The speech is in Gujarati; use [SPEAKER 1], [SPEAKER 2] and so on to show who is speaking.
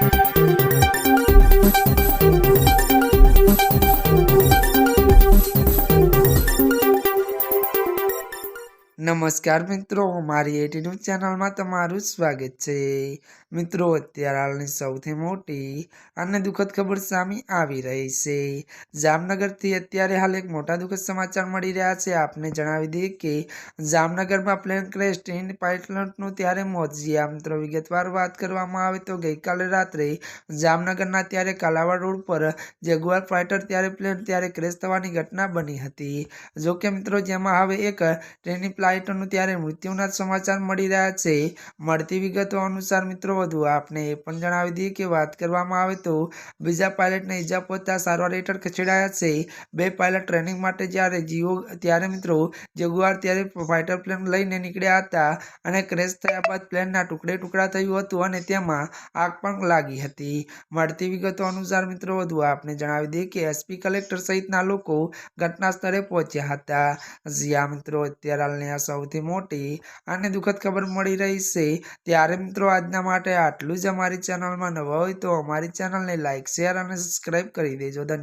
[SPEAKER 1] Thank you. નમસ્કાર મિત્રો, મારી એટી ન્યૂઝ ચેનલમાં તમારું સ્વાગત છે. મિત્રો, અત્યારે હાલની સૌથી મોટી અને દુઃખદ ખબર સામે આવી રહી છે. જામનગરથી અત્યારે હાલ એક મોટા દુઃખદ સમાચાર મળી રહ્યા છે. આપને જણાવી દઈએ કે જામનગરમાં પ્લેન ક્રેશ ટ્રેન પાઇલટનું ત્યારે મોત. જ્યાં મિત્રો, વિગતવાર વાત કરવામાં આવે તો ગઈકાલે રાત્રે જામનગરના ત્યારે કાલાવાડ રોડ પર જેગુઆર ફાઇટર ત્યારે પ્લેન ત્યારે ક્રેશ થવાની ઘટના બની હતી. જોકે મિત્રો, જેમાં હવે એક ટ્રેનની ફ્લાઇટનું ત્યારે મૃત્યુના સમાચાર મળી રહ્યા છે. મળતી વિગતો અનુસાર મિત્રો, વધુ આપને એ પણ જણાવી દઈએ કે વાત કરવામાં આવે તો બીજા પાયલટને ઈજા પહોંચતા સારવાર હેઠળ ખસેડાયા છે. બે પાયલટ ટ્રેનિંગ માટે જ્યારે જીઓ, ત્યારે મિત્રો જેગુઆર ત્યારે ફાઇટર પ્લેન લઈને નીકળ્યા હતા અને ક્રેશ થયા બાદ પ્લેનના ટુકડે ટુકડા થયું હતું અને તેમાં આગ પણ લાગી હતી. મળતી વિગતો અનુસાર મિત્રો, વધુ આપને જણાવી દઈએ કે એસપી કલેક્ટર સહિતના લોકો ઘટના સ્થળે પહોંચ્યા હતા. જ્યાં મિત્રો, અત્યારે હાલની આ સૌથી મોટી અને દુઃખદ ખબર મળી રહી છે. ત્યારે મિત્રો, આજના માટે આટલું જ અમારી ચેનલમાં નવા હોય તો અમારી ચેનલને લાઇક શેર અને સબસ્ક્રાઈબ કરી દેજો. ધન્યવાદ.